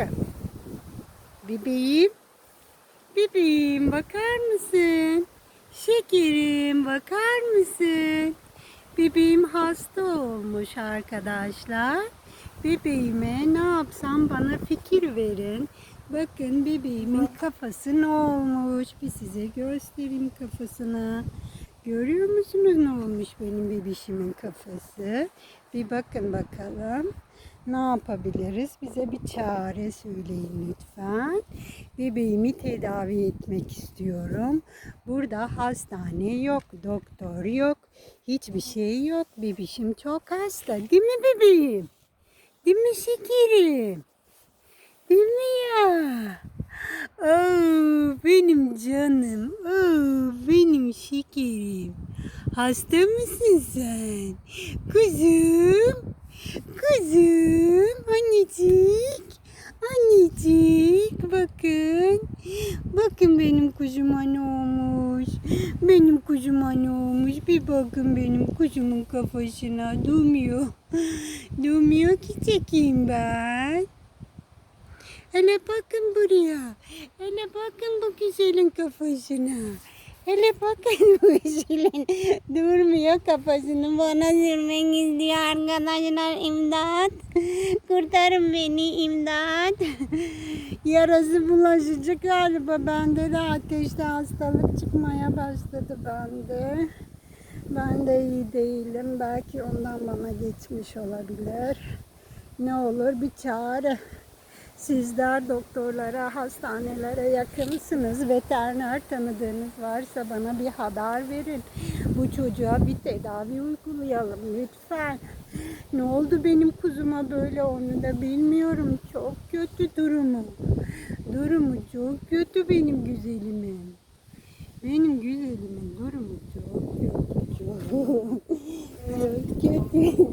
bakın. Bebeğim. Bebeğim bakar mısın? Şekerim bakar mısın? Bebeğim hasta olmuş arkadaşlar. Bebeğime ne yapsam bana fikir verin. Bakın bebeğimin kafası ne olmuş? Bir size göstereyim kafasını. Görüyor musunuz ne olmuş benim bebişimin kafası? Bir bakın bakalım. Ne yapabiliriz? Bize bir çare söyleyin lütfen. Bebeğimi tedavi etmek istiyorum. Burada hastane yok, doktor yok, hiçbir şey yok. Bebişim çok hasta. Değil mi bebeğim? Değil mi şekerim? Değil mi ya? Oh, benim canım. Hasta mısın sen? Kuzum. Kuzum. Annecik. Annecik. Bakın. Bakın benim kuzuma ne olmuş. Benim kuzuma ne olmuş. Bir bakın benim kuzumun kafasına. Durmuyor. Durmuyor ki çekeyim ben. Hele bakın buraya. Hele bakın bu güzelin kafasına. Hele bakın bu güzelin durmuyor kafasını bana sürmek istiyor arkadaşlar imdat. Kurtarın beni imdat. Yarası bulaşıcı galiba bende de ateşte hastalık çıkmaya başladı bende. Ben de iyi değilim. Belki ondan bana geçmiş olabilir. Ne olur bir çare. Sizler doktorlara, hastanelere yakınsınız. Veteriner tanıdığınız varsa bana bir haber verin. Bu çocuğa bir tedavi uygulayalım lütfen. Ne oldu benim kuzuma böyle onu da bilmiyorum. Çok kötü durumu. Durumu çok kötü benim güzelimin. Benim güzelimin durumu çok kötü. Çok, çok kötü.